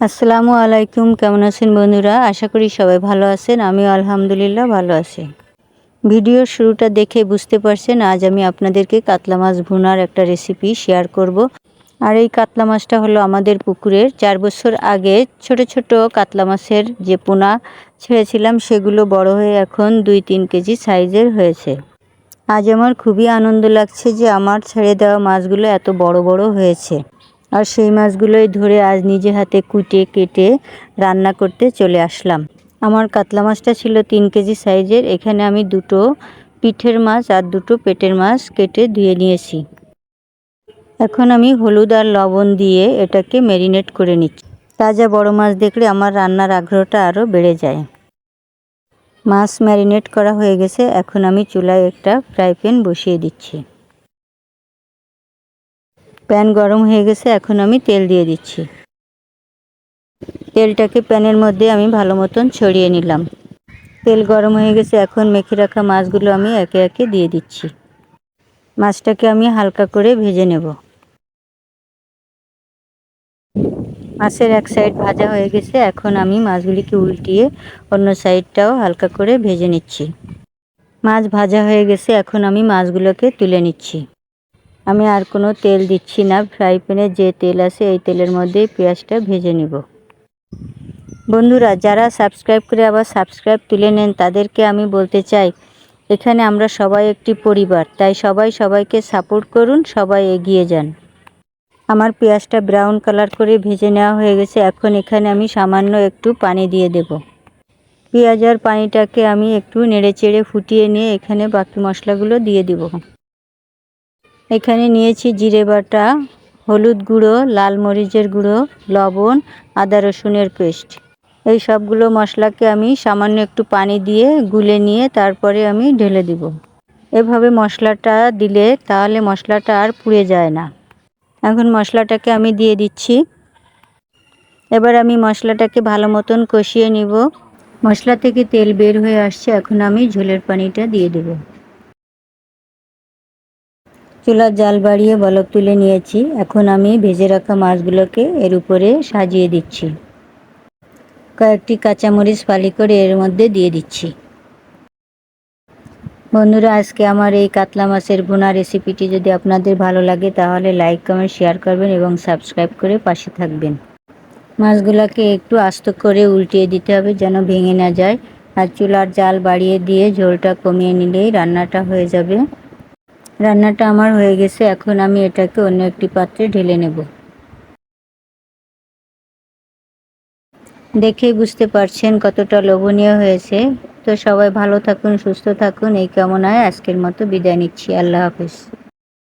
আসসালামু আলাইকুম, কেমন আছেন বন্ধুরা? আশা করি সবাই ভালো আছেন, আমিও আলহামদুলিল্লাহ ভালো আছি। ভিডিওর শুরুটা দেখে বুঝতে পারছেন, আজ আমি আপনাদেরকে কাতলা মাছ ভুনার একটা রেসিপি শেয়ার করব। আর এই কাতলা মাছটা হলো আমাদের পুকুরের, চার বছর আগে ছোট ছোট কাতলা মাছের যে পোনা ছেড়েছিলাম, সেগুলো বড় হয়ে এখন দুই তিন কেজি সাইজের হয়েছে। আজ আমার খুবই আনন্দ লাগছে যে আমার ছেড়ে দেওয়া মাছগুলো এত বড় বড় হয়েছে। আর সেই মাছগুলোই ধরে আজ নিজে হাতে কুটে, কেটে রান্না করতে চলে আসলাম। আমার কাতলা মাছটা ছিল তিন কেজি সাইজের। এখানে আমি দুটো পিঠের মাছ আর দুটো পেটের মাছ কেটে ধুয়ে নিয়েছি। এখন আমি হলুদ আর লবণ দিয়ে এটাকে ম্যারিনেট করে নিচ্ছি। তাজা বড় মাছ দেখলে আমার রান্নার আগ্রহটা আরও বেড়ে যায়। মাছ ম্যারিনেট করা হয়ে গেছে। এখন আমি চুলায় একটা ফ্রাই প্যান বসিয়ে দিচ্ছি। প্যান গরম হয়ে গেছে, এখন আমি তেল দিয়ে দিচ্ছি। তেলটাকে প্যানের মধ্যে আমি ভালো মতন ছড়িয়ে নিলাম। তেল গরম হয়ে গেছে, এখন মেখে রাখা মাছগুলো আমি একে একে দিয়ে দিচ্ছি। মাছটাকে আমি হালকা করে ভেজে নেব। মাছের এক সাইড ভাজা হয়ে গেছে, এখন আমি মাছগুলিকে উল্টিয়ে অন্য সাইডটাও হালকা করে ভেজে নিচ্ছি। মাছ ভাজা হয়ে গেছে, এখন আমি মাছগুলোকে তুলে নিচ্ছি। আমি আর কোনো তেল দিচ্ছি না। ফ্রাই প্যানে যে তেল আছে, এই তেলের মধ্যেই পেঁয়াজটা ভেজে নেব। বন্ধুরা, যারা সাবস্ক্রাইব করে আবার সাবস্ক্রাইব তুলে নেন, তাদেরকে আমি বলতে চাই, এখানে আমরা সবাই একটি পরিবার, তাই সবাই সবাইকে সাপোর্ট করুন, সবাই এগিয়ে যান। আমার পেঁয়াজটা ব্রাউন কালার করে ভেজে নেওয়া হয়ে গেছে। এখন এখানে আমি সামান্য একটু পানি দিয়ে দেব। পেঁয়াজ আর পানিটাকে আমি একটু নেড়ে চেড়ে ফুটিয়ে নিয়ে এখানে বাকি মশলাগুলো দিয়ে দেব। এখানে নিয়েছি জিরে বাটা, হলুদ গুঁড়ো, লাল মরিচের গুঁড়ো, লবণ, আদা রসুনের পেস্ট। এই সবগুলো মশলাকে আমি সামান্য একটু পানি দিয়ে গুলে নিয়ে তারপরে আমি ঢেলে দিব। এভাবে মশলাটা দিলে তাহলে মশলাটা আর পুড়ে যায় না। এখন মশলাটাকে আমি দিয়ে দিচ্ছি। এবার আমি মশলাটাকে ভালো মতন কষিয়ে নিব। মশলা থেকে তেল বের হয়ে আসছে, এখন আমি ঝোলের পানিটা দিয়ে দেব। চুলার জাল বাড়িয়ে বলক তুলে নিয়েছি। এখন আমি ভেজে রাখা মাছগুলোকে এর উপরে সাজিয়ে দিচ্ছি। কয়েকটি কাঁচামরিচ ফালি করে এর মধ্যে দিয়ে দিচ্ছি। বন্ধুরা, আজকে আমার এই কাতলা মাছের ভুনা রেসিপিটি যদি আপনাদের ভালো লাগে, তাহলে লাইক, কমেন্ট, শেয়ার করবেন এবং সাবস্ক্রাইব করে পাশে থাকবেন। মাছগুলোকে একটু আস্ত করে উল্টিয়ে দিতে হবে যেন ভেঙে না যায়। আর চুলার জাল বাড়িয়ে দিয়ে ঝোলটা কমিয়ে নিলেই রান্নাটা হয়ে যাবে। রান্নাটা আমার হয়ে গেছে, এখন আমি এটাকে অন্য একটি পাত্রে ঢেলে নেব। দেখেই বুঝতে পারছেন কতটা লোভনীয় হয়েছে। তো সবাই ভালো থাকুন, সুস্থ থাকুন, এই কামনায় আজকের মতো বিদায় নিচ্ছি। আল্লাহ হাফিজ।